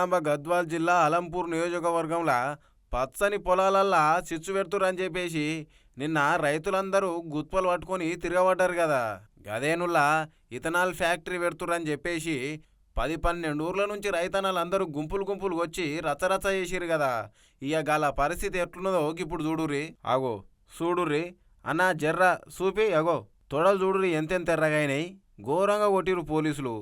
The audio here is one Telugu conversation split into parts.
జోగులాంబ గద్వాల్ జిల్లా అలంపూర్ నియోజకవర్గంలో పచ్చని పొలాలల్లా చిచ్చు పెడుతురని చెప్పేసి నిన్న రైతులందరూ గుత్పలు పట్టుకొని తిరగబడ్డారు కదా గదేనుల్లా ఇథనాల్ ఫ్యాక్టరీ పెడుతురని చెప్పేసి పది పన్నెండు ఊర్ల నుంచి రైతన్నలందరూ గుంపులు గుంపులు వచ్చి రచ్చరచ్చ చేసిరు కదా ఇక గల పరిస్థితి ఎట్లున్నదో ఇప్పుడు చూడుర్రి ఆగో చూడుర్రి అన్నా జర్ర చూపి అగో తొడలు చూడుర్రి ఎంతెంత ఎర్రగాయినాయి ఘోరంగా కొట్టిరు పోలీసులు.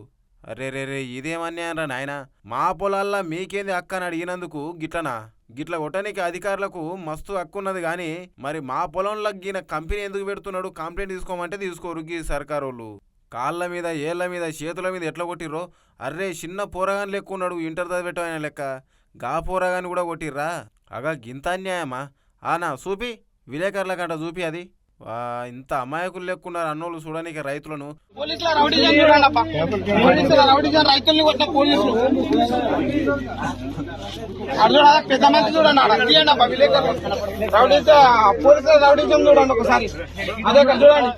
అరే రే రే ఇదేమన్యాయరా నాయన? మా పొలాల్లో మీకేంది అక్క అని అడిగినందుకు గిట్లనా? గిట్ల కొట్టనికి అధికారులకు మస్తు హక్కున్నది కానీ మరి మా పొలంలో గిన కంపెనీ ఎందుకు పెడుతున్నాడు? కంప్లైంట్ తీసుకోమంటే తీసుకోరు గీ సర్కారోళ్ళు. కాళ్ళ మీద ఏళ్ళ మీద చేతుల మీద ఎట్లా కొట్టిర్రో? అర్రే చిన్న పోరగాని లెక్క ఉన్నాడు ఇంటర్ చదివేటమైన లెక్క. గా పోరగాని కూడా కొట్టిర్రా? అగా గింత అన్యాయమా? ఆనా చూపి. విలేకరుల కంట చూపి అది. ఇంత అమాయకులు లెక్కున్నారు అన్నోళ్ళు చూడడానికి రైతులను. పెద్ద మంది చూడండి రౌడీజ చూడండి ఒకసారి. అదే చూడండి.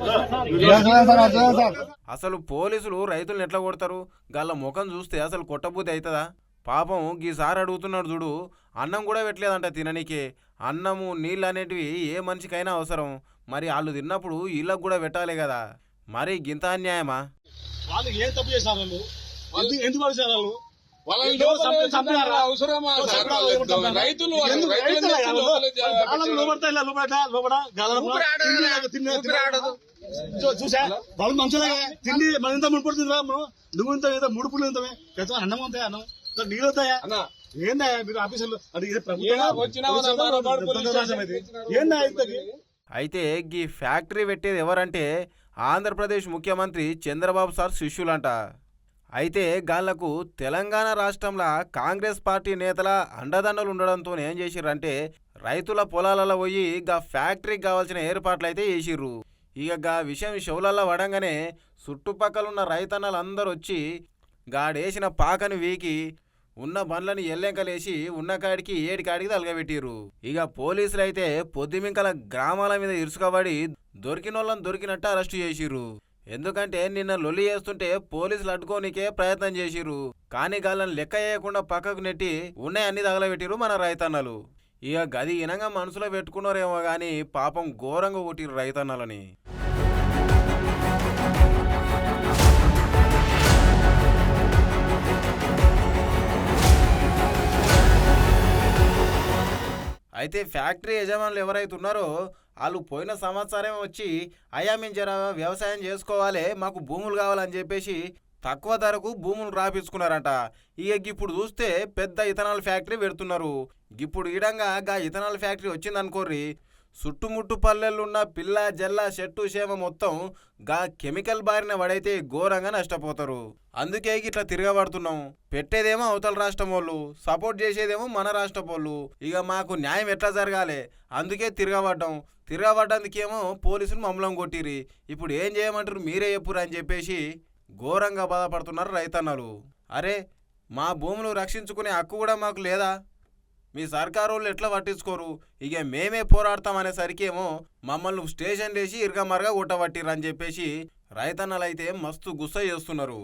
అసలు పోలీసులు రైతులను ఎట్లా కొడతారు? గల్ల ముఖం చూస్తే అసలు కొట్టబుద్ధి అవుతుందా పాపం గీసారి అడుగుతున్నాడు చూడు అన్నం కూడా పెట్టలేదంట తిననీకే. అన్నము నీళ్ళు అనేటివి ఏ మనిషికైనా అవసరం. మరి వాళ్ళు తిన్నప్పుడు వీళ్ళకు కూడా పెట్టాలి కదా. మరి గింత అన్యాయమా? వాళ్ళు ఏం తప్పు చేశారు వాళ్ళు? ఎందుకు చేశారు వాళ్ళు? రైతులు చూసా? వాళ్ళు మంచిగా తిండి మన ఇంత ముడిపడుతుందిరా మనం నువ్వు ఇంత ఏదో ఇంతమే అన్నం అంతే అన్నం? నీళ్ళు ఏందా మీరు ఆఫీసర్లు అది ప్రభుత్వం ఏందా ఇంతకి? అయితే గీ ఫ్యాక్టరీ పెట్టేది ఎవరంటే ఆంధ్రప్రదేశ్ ముఖ్యమంత్రి చంద్రబాబు సార్ శిష్యులంట. అయితే గాళ్ళకు తెలంగాణ రాష్ట్రంలో కాంగ్రెస్ పార్టీ నేతల అండదండలు ఉండడంతో ఏం చేసిర్రంటే రైతుల పొలాలలో పోయి గా ఫ్యాక్టరీకి కావాల్సిన ఏర్పాట్లు అయితే చేసిర్రు. ఇక గా విషయం షవులల్లో పడంగానే చుట్టుపక్కలున్న రైతన్నలందరూ వచ్చి గాడేసిన పాకను వీకి ఉన్న బండ్లని ఎల్లెంకలేసి ఉన్న కాడికి ఏడి కాడికి తలగబెట్టిర్రు. ఇక పోలీసులు అయితే పొద్దుమింకల గ్రామాల మీద ఇరుసుకబడి దొరికినోళ్ళని దొరికినట్టు అరెస్టు చేసిర్రు. ఎందుకంటే నిన్న లొల్లి చేస్తుంటే పోలీసులు అడ్డుకోనికే ప్రయత్నం చేసిర్రు. కానీ గాళ్ళని లెక్క చేయకుండా పక్కకు నెట్టి ఉన్నాయి అన్ని తగలబెట్టిర్రు మన రైతన్నలు. ఇక గది ఇనంగా మనసులో పెట్టుకున్నారేమో గాని పాపం ఘోరంగా కొట్టిరు రైతన్నలని. అయితే ఫ్యాక్టరీ యజమానులు ఎవరైతే ఉన్నారో వాళ్ళు పోయిన సంవత్సరం వచ్చి అయ్యా మేము జర వ్యవసాయం చేసుకోవాలి మాకు భూములు కావాలని చెప్పేసి తక్కువ ధరకు భూములు రాపించుకున్నారంట ఇక ఇప్పుడు చూస్తే పెద్ద ఇథనాల్ ఫ్యాక్టరీ పెడుతున్నారు. ఇప్పుడు ఈడంగా గా ఇథనాల్ ఫ్యాక్టరీ వచ్చిందనుకోర్రి. చుట్టుముట్టు పల్లెలున్న పిల్ల జల్ల చెట్టు చేమ మొత్తం గా కెమికల్ బారిన పడైతే ఘోరంగా నష్టపోతారు. అందుకే ఇట్లా తిరగబడుతున్నాం. పెట్టేదేమో అవతల రాష్ట్రం వాళ్ళు సపోర్ట్ చేసేదేమో మన రాష్ట్రం వాళ్ళు. ఇక మాకు న్యాయం ఎట్లా జరగాలి? అందుకే తిరగబడ్డాం. తిరగబడ్డందుకేమో పోలీసులు మమ్మలం కొట్టిరి ఇప్పుడు ఏం చేయమంటారు? మీరే చెప్పురు అని చెప్పేసి ఘోరంగా బాధపడుతున్నారు రైతన్నలు. అరే మా భూములు రక్షించుకునే హక్కు కూడా మాకు లేదా? మీ సర్కారు వాళ్ళు ఎట్లా పట్టించుకోరు? ఇక మేమే పోరాడతాం అనేసరికి ఏమో మమ్మల్ని స్టేషన్ లేచి ఇరగమరగా కొట్టబట్టిర్రు చెప్పేసి రైతన్నలు అయితే మస్తు గుస్స చేస్తున్నారు.